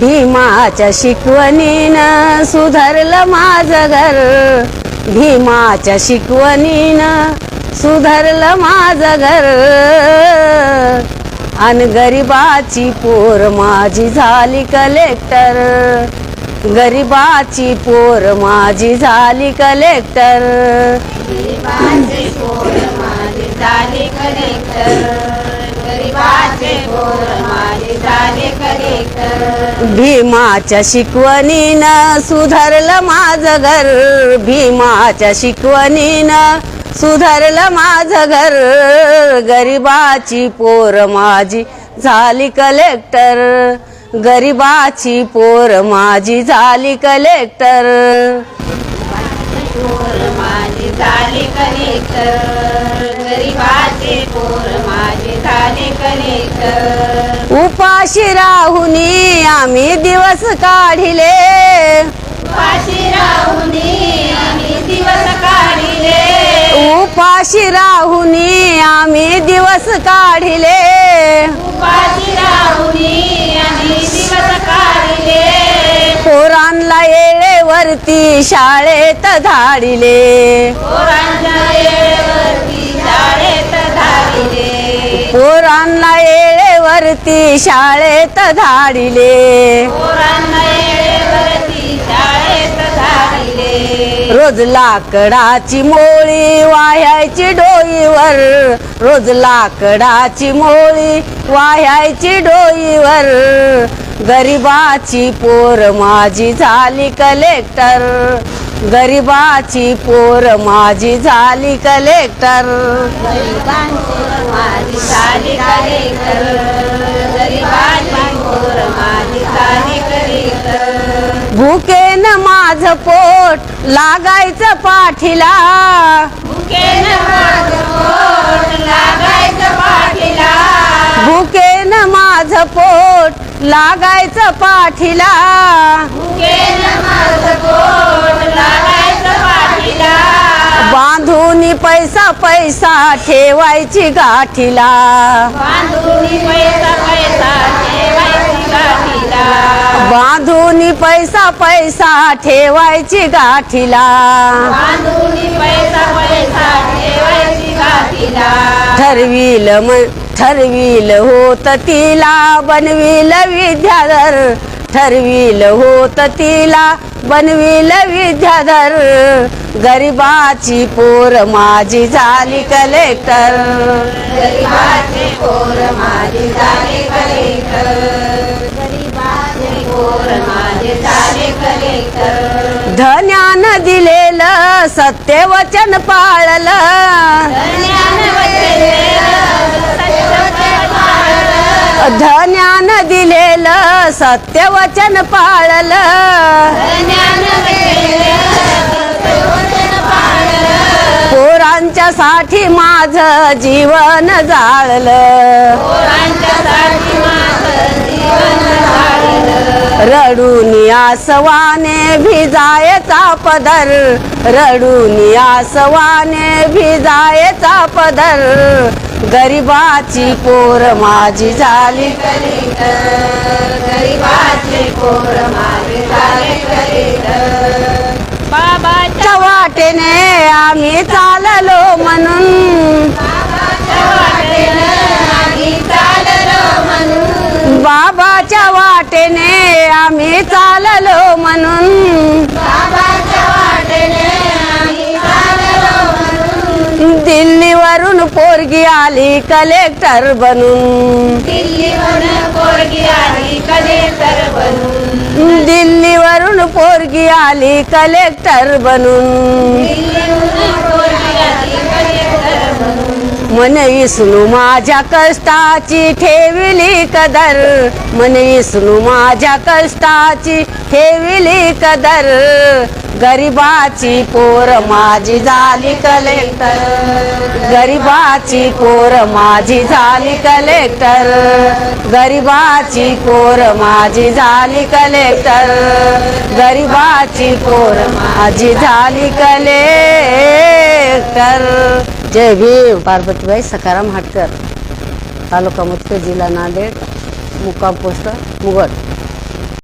भीमाच्या शिकवणीनं सुधारलं माझं घर. भीमाच्या शिकवणीनं सुधारलं माझं घर. आणि गरिबाची पोर माझी झाली कलेक्टर गरिबाची पोर माझी झाली कलेक्टर गरिबाचे पोर भीमाच्या शिकवणीनं सुधारलं माझं घर. भीमाच्या शिकवणीनं सुधारलं माझं घर. गरिबाची पोर माझी झाली कलेक्टर. गरिबाची पोर माझी झाली कलेक्टर. झाले गरिबाचे पोर माझे झाले कलेक्टर. उपाशी राहुनी आम्ही दिवस काढिले. उपाशी राहुनी आम्ही दिवस काढिले. उपाशी राहुनी आम्ही दिवस काढिले. उपाशी राहुनी आम्ही दिवस काढिले. पोरांना येळेवरती शाळेत धाडिले. पोरांना येळेवरती शाळेत धाडिले. पोरांना वेळेवरती शाळेत धाडिले. रोज लाकडाची मोळी वाह्याची डोईवर. रोज लाकडाची मोळी वाह्याची डोईवर. गरिबाची पोर माझी झाली कलेक्टर. गरिबाची पोर माझी झाली कलेक्टर. गरिबांची माझी झाली कलेक्टर गरिबांची पोर माझी झाली कलेक्टर भुकेनं माझं पोट लागायचं पाठीला. भुकेनं माझं पोट लागायचं पाठीला. भुकेनं माझं पोट लागायचं पाठीला. भुकेनं माझं पोट लागायचं पाठीला. बांधून पैसा पैसा ठेवायची गाठीला. बांधून पैसा पैसा ठेवायची गाठीला. बांधून पैसा पैसा ठेवायची गाठीला. बांधून पैसा पैसा ठेवायची गाठीला. ठरविल ठरविल होत तिला बनविल विद्याधर. ठरविल होत तिला बनविल विद्याधर. गरिबाची पोर माझी झाली कलेक्टर गरिबाचे पोर माझे झाले कलेक्टर सत्य सत्यवचन पाळलं ज्ञान दिलेलं सत्यवचन पाळलं पाळलं. पोरांच्या साठी माझं जीवन जाळलं रडून आसवाने भिजायचा पदर. रडून आसवाने भिजायचा पदर. गरिबाची पोर माझी झाली गरिबाचे पोर माझे झाले बाबाच्या च्या वाटेने आम्ही चाललो म्हणून आम्ही चाललो म्हणून. दिल्लीवरून पोरगी आली कलेक्टर बनून. दिल्लीवरून पोरगी आली कलेक्टर बनून दिल्लीवरून पोरगी आली कलेक्टर बनून दिल्लीवरून पोरगी आली कलेक्टर बनून मन विसणू माझ्या कष्टाची ठेविली कदर. मन विसणू माझ्या कष्टाची ठेविली कदर. गरिबाची पोर माझी झाली कलेक्टर. गरिबाची पोर माझी झाली कलेक्टर. गरिबाची पोर माझी झाली कलेक्टर. गरिबाची पोर माझी झाली कलेक्टर. जय भीम पार्वतीबाई सकाराम हाटकर तालुका मुतकर जिल्हा नांदेड मुक्काम पोस्ट मुगट.